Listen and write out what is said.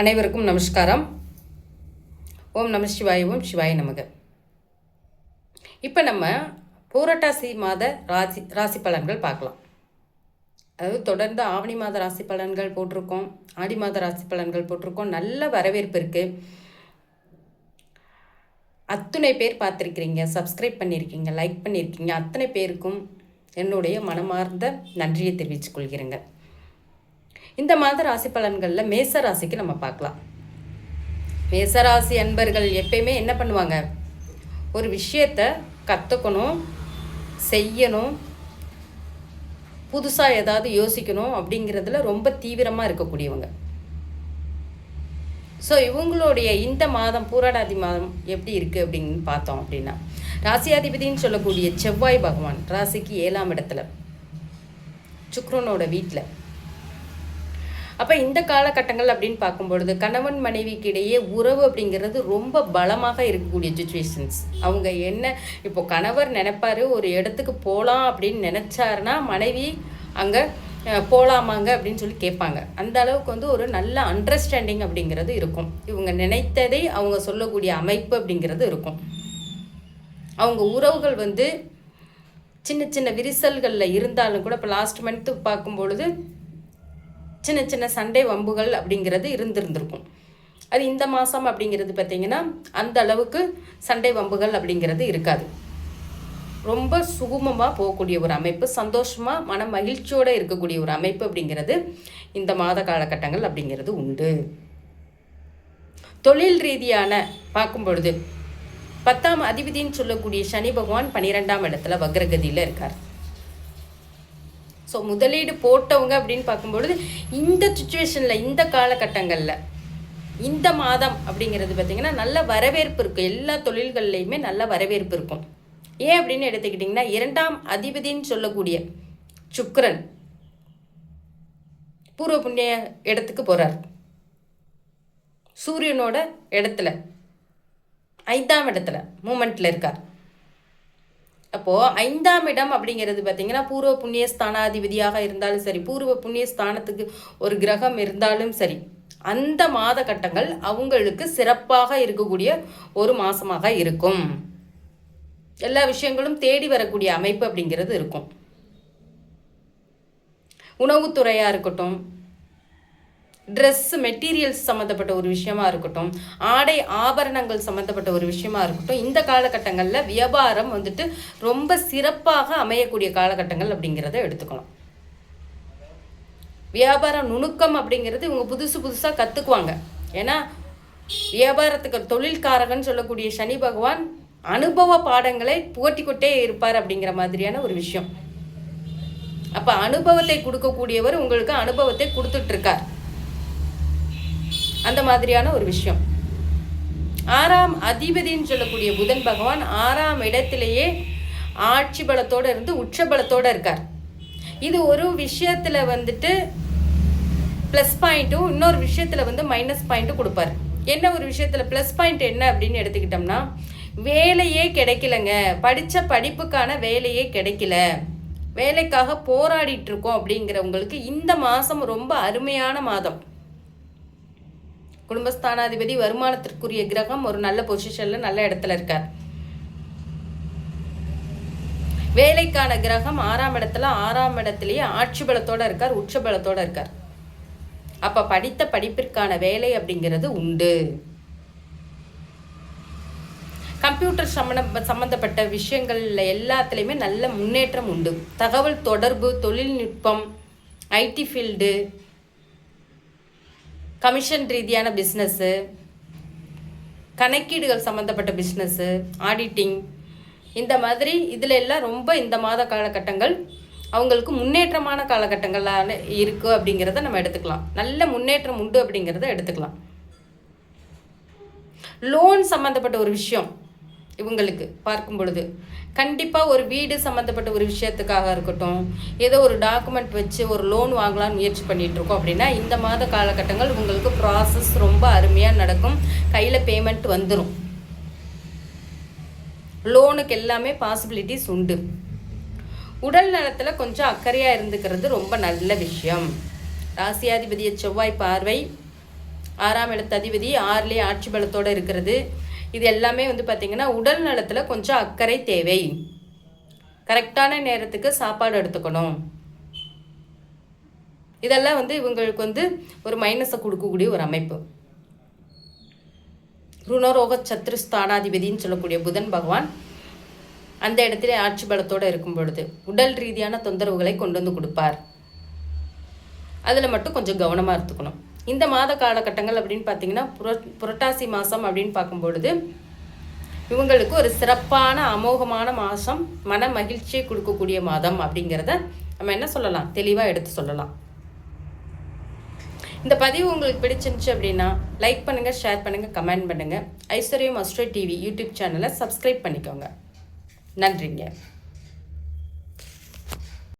அனைவருக்கும் நமஸ்காரம். ஓம் நம சிவாய ஓம் சிவாய நமக. இப்போ நம்ம பூரட்டாசி மாத ராசி ராசி பலன்கள் பார்க்கலாம். அதாவது தொடர்ந்து ஆவணி மாத ராசி பலன்கள் போட்டிருக்கோம் ஆடி மாத ராசி பலன்கள் போட்டிருக்கோம் நல்ல வரவேற்பு இருக்குது அத்தனை பேர் பார்த்துருக்கிறீங்க சப்ஸ்கிரைப் பண்ணியிருக்கீங்க லைக் பண்ணியிருக்கீங்க அத்தனை பேருக்கும் என்னுடைய மனமார்ந்த நன்றியை தெரிவித்துக் கொள்கிறேங்க. இந்த மாத ராசி பலன்களில் மேச ராசிக்கு நம்ம பார்க்கலாம். மேசராசி அன்பர்கள் எப்பயுமே என்ன பண்ணுவாங்க? ஒரு விஷயத்த கற்றுக்கணும் செய்யணும் புதுசாக ஏதாவது யோசிக்கணும் அப்படிங்கிறதுல ரொம்ப தீவிரமாக இருக்கக்கூடியவங்க. ஸோ இவங்களுடைய இந்த மாதம் பூராடாதி மாதம் எப்படி இருக்குது அப்படின்னு பார்த்தோம் அப்படின்னா ராசியாதிபதினு சொல்லக்கூடிய செவ்வாய் பகவான் ராசிக்கு ஏழாம் இடத்துல சுக்ரனோட வீட்டில் அப்போ இந்த காலகட்டங்கள் அப்படின்னு பார்க்கும்பொழுது கணவன் மனைவிக்கு இடையே உறவு அப்படிங்கிறது ரொம்ப பலமாக இருக்கக்கூடிய சுச்சுவேஷன்ஸ் அவங்க என்ன இப்போ கணவர் நினைப்பாரு ஒரு இடத்துக்கு போகலாம் அப்படின்னு நினச்சாருன்னா மனைவி அங்கே போகலாமாங்க அப்படின்னு சொல்லி கேட்பாங்க. அந்த அளவுக்கு வந்து ஒரு நல்ல அண்டர்ஸ்டாண்டிங் அப்படிங்கிறது இருக்கும். இவங்க நினைத்ததை அவங்க சொல்லக்கூடிய அமைப்பு அப்படிங்கிறது இருக்கும். அவங்க உறவுகள் வந்து சின்ன சின்ன விரிசல்களில் இருந்தாலும் கூட இப்போ லாஸ்ட் மந்த்து பார்க்கும்பொழுது சின்ன சின்ன சண்டை வம்புகள் அப்படிங்கிறது இருந்திருந்திருக்கும். அது இந்த மாதம் அப்படிங்கிறது பார்த்திங்கன்னா அந்த அளவுக்கு சண்டை வம்புகள் அப்படிங்கிறது இருக்காது. ரொம்ப சுகுமமாக போகக்கூடிய ஒரு அமைப்பு சந்தோஷமாக மன மகிழ்ச்சியோடு இருக்கக்கூடிய ஒரு அமைப்பு அப்படிங்கிறது இந்த மாத காலகட்டங்கள் அப்படிங்கிறது உண்டு. தொழில் ரீதியான பார்க்கும் பொழுது பத்தாம் அதிபதின்னு சொல்லக்கூடிய சனி பகவான் பன்னிரெண்டாம் இடத்துல வக்ரகதியில் இருக்கார். ஸோ முதலீடு போட்டவங்க அப்படின்னு பார்க்கும்பொழுது இந்த சுச்சுவேஷனில் இந்த காலகட்டங்களில் இந்த மாதம் அப்படிங்கிறது பார்த்திங்கன்னா நல்ல வரவேற்பு இருக்கும் எல்லா தொழில்கள்லையுமே நல்ல வரவேற்பு இருக்கும். ஏன் அப்படின்னு எடுத்துக்கிட்டிங்கன்னா இரண்டாம் அதிபதின்னு சொல்லக்கூடிய சுக்கரன் பூர்வ புண்ணிய இடத்துக்கு போகிறார் சூரியனோட இடத்துல ஐந்தாம் இடத்துல மூமெண்ட்டில் இருக்கார். அப்போது ஐந்தாம் இடம் அப்படிங்கிறது பார்த்திங்கன்னா பூர்வ புண்ணிய ஸ்தானாதிபதியாக இருந்தாலும் சரி பூர்வ புண்ணிய ஸ்தானத்துக்கு ஒரு கிரகம் இருந்தாலும் சரி அந்த மாத கட்டங்கள் அவங்களுக்கு சிறப்பாக இருக்கக்கூடிய ஒரு மாதமாக இருக்கும். எல்லா விஷயங்களும் தேடி வரக்கூடிய அமைப்பு அப்படிங்கிறது இருக்கும். உணவுத்துறையாக இருக்கட்டும் ட்ரெஸ் மெட்டீரியல்ஸ் சம்மந்தப்பட்ட ஒரு விஷயமா இருக்கட்டும் ஆடை ஆபரணங்கள் சம்மந்தப்பட்ட ஒரு விஷயமா இருக்கட்டும் இந்த காலகட்டங்களில் வியாபாரம் வந்துட்டு ரொம்ப சிறப்பாக அமையக்கூடிய காலகட்டங்கள் அப்படிங்கிறத எடுத்துக்கலாம். வியாபார நுணுக்கம் அப்படிங்கிறது இவங்க புதுசு புதுசாக கற்றுக்குவாங்க ஏன்னா வியாபாரத்துக்கு தொழில்காரகன் சொல்லக்கூடிய சனி பகவான் அனுபவ பாடங்களை புகட்டிக்கொண்டே இருப்பார் அப்படிங்கிற மாதிரியான ஒரு விஷயம். அப்போ அனுபவத்தை கொடுக்கக்கூடியவர் உங்களுக்கு அனுபவத்தை கொடுத்துட்ருக்கார் அந்த மாதிரியான ஒரு விஷயம். ஆறாம் அதிபதின்னு சொல்லக்கூடிய புதன் பகவான் ஆறாம் இடத்திலேயே ஆட்சி பலத்தோடு இருந்து உச்ச பலத்தோடு இருக்கார். இது ஒரு விஷயத்தில் வந்துட்டு ப்ளஸ் பாயிண்ட்டும் இன்னொரு விஷயத்தில் வந்து மைனஸ் பாயிண்ட்டும் கொடுப்பார். என்ன ஒரு விஷயத்தில் ப்ளஸ் பாயிண்ட் என்ன அப்படின்னு எடுத்துக்கிட்டோம்னா வேலையே கிடைக்கலங்க. படித்த படிப்புக்கான வேலையே கிடைக்கல. வேலைக்காக போராடிட்டு இருக்கோம் அப்படிங்கிறவங்களுக்கு இந்த மாதம் ரொம்ப அருமையான மாதம். குடும்பஸ்தானாதிபதி வருமானத்திற்குரிய கிரகம் ஒரு நல்ல பொசிஷன்ல நல்ல இடத்துல இருக்கார். வேலைக்கான கிரகம் ஆறாம் இடத்துல ஆறாம் இடத்துலயே ஆட்சி பலத்தோட இருக்கார் உச்ச பலத்தோட இருக்கார். அப்ப படித்த படிப்பிற்கான வேலை அப்படிங்கிறது உண்டு. கம்ப்யூட்டர் சம்மந்த சம்மந்தப்பட்ட விஷயங்கள்ல எல்லாத்துலேயுமே நல்ல முன்னேற்றம் உண்டு. தகவல் தொடர்பு தொழில்நுட்பம் ஐடி ஃபீல்டு கமிஷன் ரீதியான பிஸ்னஸ்ஸு கணக்கீடுகள் சம்மந்தப்பட்ட பிஸ்னஸ்ஸு ஆடிட்டிங் இந்த மாதிரி இதில் எல்லாம் ரொம்ப இந்த மாத காலகட்டங்கள் அவங்களுக்கு முன்னேற்றமான காலகட்டங்களான இருக்குது அப்படிங்கிறத நம்ம எடுத்துக்கலாம். நல்ல முன்னேற்றம் உண்டு அப்படிங்கிறத எடுத்துக்கலாம். லோன் சம்மந்தப்பட்ட ஒரு விஷயம் இவங்களுக்கு பார்க்கும் பொழுது. கண்டிப்பாக ஒரு வீடு சம்மந்தப்பட்ட ஒரு விஷயத்துக்காக இருக்கட்டும் ஏதோ ஒரு டாக்குமெண்ட் வச்சு ஒரு லோன் வாங்கலாம்னு முயற்சி பண்ணிகிட்ருக்கோம் அப்படின்னா இந்த மாத காலகட்டங்கள் உங்களுக்கு ப்ராசஸ் ரொம்ப அருமையாக நடக்கும். கையில் பேமெண்ட் வந்துடும் லோனுக்கு எல்லாமே பாசிபிலிட்டிஸ் உண்டு. உடல் நலத்தில் கொஞ்சம் அக்கறையாக இருந்துக்கிறது ரொம்ப நல்ல விஷயம். ராசியாதிபதிய செவ்வாய் பார்வை ஆறாம் இடத்து அதிபதி ஆறுலேயே ஆட்சி பலத்தோடு இருக்கிறது. இது எல்லாமே வந்து பார்த்திங்கன்னா உடல் நலத்தில் கொஞ்சம் அக்கறை தேவை. கரெக்டான நேரத்துக்கு சாப்பாடு எடுத்துக்கணும். இதெல்லாம் வந்து இவங்களுக்கு வந்து ஒரு மைனஸை கொடுக்கக்கூடிய ஒரு அமைப்பு. ருணரோக சத்ருஸ்தானாதிபதினு சொல்லக்கூடிய புதன் பகவான் அந்த இடத்துல ஆட்சி பலத்தோடு இருக்கும் பொழுது உடல் ரீதியான தொந்தரவுகளை கொண்டு வந்து கொடுப்பார். அதில் மட்டும் கொஞ்சம் கவனமாக இருந்துக்கணும். இந்த மாத காலகட்டங்கள் அப்படின்னு பார்த்தீங்கன்னா புர புரட்டாசி மாதம் அப்படின்னு பார்க்கும்பொழுது இவங்களுக்கு ஒரு சிறப்பான அமோகமான மாதம் மன மகிழ்ச்சியை கொடுக்கக்கூடிய மாதம் அப்படிங்கிறத நம்ம என்ன சொல்லலாம்? தெளிவாக எடுத்து சொல்லலாம். இந்த பதிவு உங்களுக்கு பிடிச்சிருந்துச்சு அப்படின்னா லைக் பண்ணுங்கள் ஷேர் பண்ணுங்கள் கமெண்ட் பண்ணுங்கள் ஐஸ்வர்யம் அஸ்ட்ரோ டிவி யூடியூப் சேனலை சப்ஸ்கிரைப் பண்ணிக்கோங்க. நன்றிங்க.